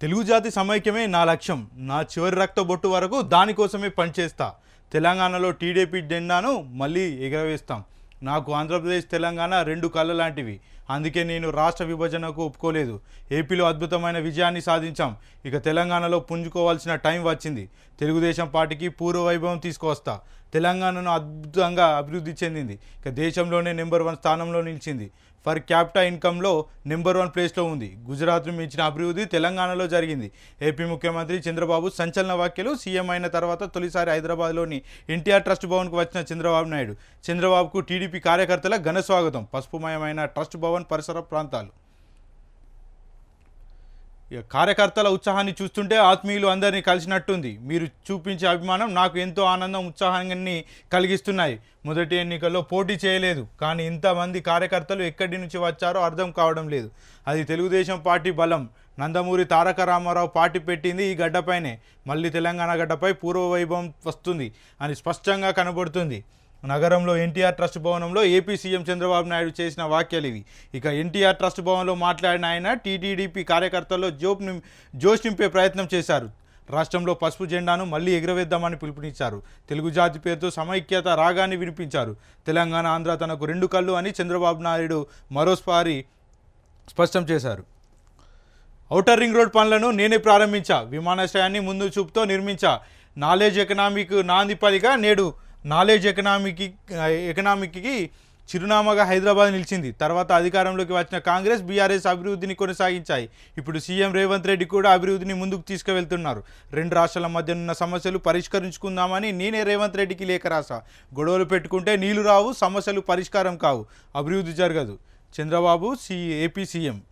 తెలుగు జాతి సమైక్యమే నా లక్ష్యం. నా చివరి రక్త బొట్టు వరకు దానికోసమే పనిచేస్తా. తెలంగాణలో టీడీపీ జెండాను మళ్ళీ ఎగరవేస్తాం. నాకు ఆంధ్రప్రదేశ్ తెలంగాణ రెండు కళ్ళ లాంటివి అందుకే నేను రాష్ట్ర విభజనకు ఒప్పుకోలేదు. ఏపీలో అద్భుతమైన విజయాన్ని సాధించాం. ఇక తెలంగాణలో పుంజుకోవాల్సిన టైం వచ్చింది. తెలుగుదేశం పార్టీకి పూర్వ వైభవం తీసుకువస్తా. తెలంగాణను అద్భుతంగా అభివృద్ధి చెందింది. ఇక దేశంలోనే నెంబర్ వన్ స్థానంలో నిలిచింది. ఫర్ క్యాపిటల్ ఇన్కంలో నెంబర్ వన్ ప్లేస్లో ఉంది. గుజరాత్ను మించిన అభివృద్ధి తెలంగాణలో జరిగింది. ఏపీ ముఖ్యమంత్రి చంద్రబాబు సంచలన వ్యాఖ్యలు సీఎం అయిన తర్వాత తొలిసారి హైదరాబాద్లోని ఎన్టీఆర్ ట్రస్ట్ భవన్కు వచ్చిన చంద్రబాబు నాయుడు. చంద్రబాబుకు టీడీపీ కార్యకర్తల ఘన స్వాగతం. పసుపుమయమైన ట్రస్ట్ భవన్ పరిసర ప్రాంతాలు. ఇక కార్యకర్తల ఉత్సాహాన్ని చూస్తుంటే ఆత్మీయులు అందరినీ కలిసినట్టుంది. మీరు చూపించే అభిమానం నాకు ఎంతో ఆనందం ఉత్సాహాన్ని కలిగిస్తున్నాయి. మొదటి ఎన్నికల్లో పోటీ చేయలేదు. కానీ ఇంతమంది కార్యకర్తలు ఎక్కడి నుంచి వచ్చారో అర్థం కావడం లేదు. అది తెలుగుదేశం పార్టీ బలం. నందమూరి తారక రామారావు పార్టీ పెట్టింది ఈ గడ్డపైనే. మళ్ళీ తెలంగాణ గడ్డపై పూర్వ వైభవం వస్తుంది అని స్పష్టంగా కనబడుతుంది. నగరంలో ఎన్టీఆర్ ట్రస్ట్ భవనంలో ఏపీ సీఎం చంద్రబాబు నాయుడు చేసిన వ్యాఖ్యలు ఇవి. ఇక ఎన్టీఆర్ ట్రస్ట్ భవన్లో మాట్లాడిన ఆయన టీటీడీపీ కార్యకర్తల్లో జోప్ నిం జోష్ నింపే ప్రయత్నం చేశారు. రాష్ట్రంలో పసుపు జెండాను మళ్ళీ ఎగురవేద్దామని పిలుపునిచ్చారు. తెలుగు జాతి పేరుతో సమైక్యత రాగాన్ని వినిపించారు. తెలంగాణ ఆంధ్ర తనకు రెండు కళ్ళు అని చంద్రబాబు నాయుడు మరోసారి స్పష్టం చేశారు. ఔటర్ రింగ్ రోడ్ పనులను నేనే ప్రారంభించా. విమానాశ్రయాన్ని ముందు చూపుతో నిర్మించా. నాలెడ్జ్ ఎకనామిక్ నాంది పదిగా నేడు నాలెడ్జ్ ఎకనామీకి ఎకనామిక్కి చిరునామాగా హైదరాబాద్ నిలిచింది. తర్వాత అధికారంలోకి వచ్చిన కాంగ్రెస్ బీఆర్ఎస్ అభివృద్ధిని కొనసాగించాయి. ఇప్పుడు సీఎం రేవంత్ రెడ్డి కూడా అభివృద్ధిని ముందుకు తీసుకువెళ్తున్నారు. రెండు రాష్ట్రాల మధ్య ఉన్న సమస్యలు పరిష్కరించుకుందామని నేనే రేవంత్ రెడ్డికి లేఖ రాసా గొడవలు పెట్టుకుంటే నీళ్ళు రావు సమస్యలు పరిష్కారం కావు. అభివృద్ధి జరగదు. Chandrababu C AP CM.